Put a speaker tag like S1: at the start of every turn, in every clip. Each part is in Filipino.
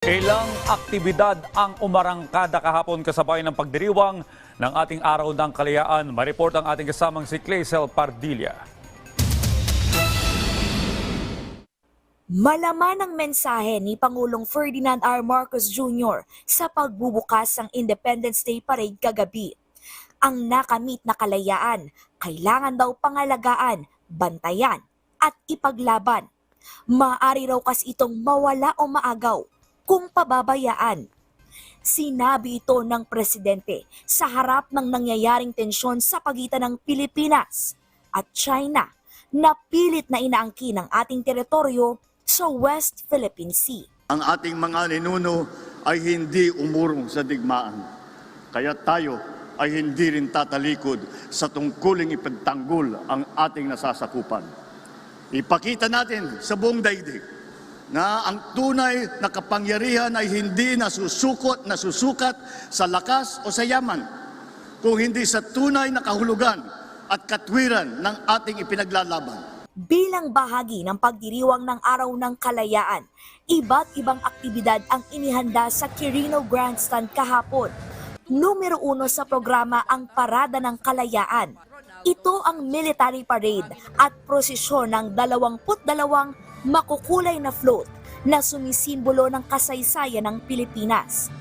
S1: Ilang aktibidad ang umarangkada kahapon kasabay ng pagdiriwang ng ating araw ng kalayaan. Mareport ang ating kasamang si Claysel Pardilla.
S2: Malaman ang mensahe ni Pangulong Ferdinand R. Marcos Jr. sa pagbubukas ng Independence Day Parade kagabi. Ang nakamit na kalayaan, kailangan daw pangalagaan, bantayan, at ipaglaban. Maari raw kasi itong mawala o maagaw kung pababayaan. Sinabi ito ng presidente sa harap ng nangyayaring tensyon sa pagitan ng Pilipinas at China na pilit na inaangkin ang ating teritoryo sa West Philippine Sea.
S3: Ang ating mga ninuno ay hindi umurong sa digmaan. Kaya tayo ay hindi rin tatalikod sa tungkuling ipagtanggol ang ating nasasakupan. Ipakita natin sa buong daigdig na ang tunay na kapangyarihan ay hindi nasusukot, nasusukat sa lakas o sa yaman, kung hindi sa tunay na kahulugan at katwiran ng ating ipinaglalaban.
S2: Bilang bahagi ng pagdiriwang ng Araw ng Kalayaan, iba't ibang aktibidad ang inihanda sa Quirino Grandstand kahapon. Numero uno sa programa ang Parada ng Kalayaan. Ito ang military parade at prosesyon ng 22 makukulay na float na sumisimbolo ng kasaysayan ng Pilipinas.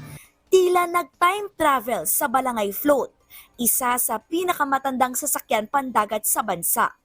S2: Tila nag-time travel sa Balangay Float, isa sa pinakamatandang sasakyan pandagat sa bansa.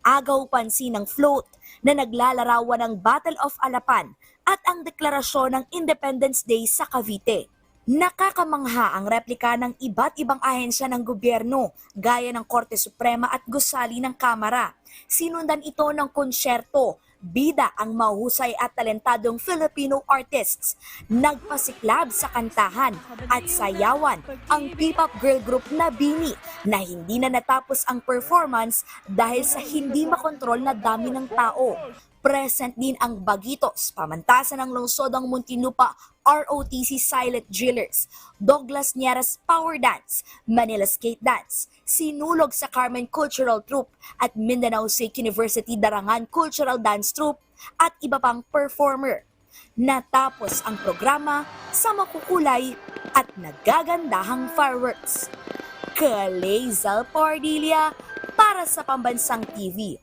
S2: Agaw pansin ng float na naglalarawan ng Battle of Alapan at ang deklarasyon ng Independence Day sa Cavite. Nakakamangha ang replika ng iba't ibang ahensya ng gobyerno gaya ng Korte Suprema at gusali ng Kamara. Sinundan ito ng konsyerto, bida ang mahusay at talentadong Filipino artists. Nagpasiklab sa kantahan at sayawan ang P-pop girl group na Bini na hindi na natapos ang performance dahil sa hindi makontrol na dami ng tao. Present din ang Bagitos, pamantasan ng lungsod ng Muntinlupa ROTC Silent Drillers, Douglas Nieras Power Dance, Manila Skate Dance, Sinulog sa Carmen Cultural Troupe at Mindanao State University Darangan Cultural Dance Troupe at iba pang performer. Natapos ang programa sa makukulay at nagagandahang fireworks. Kalezal Pardilia para sa Pambansang TV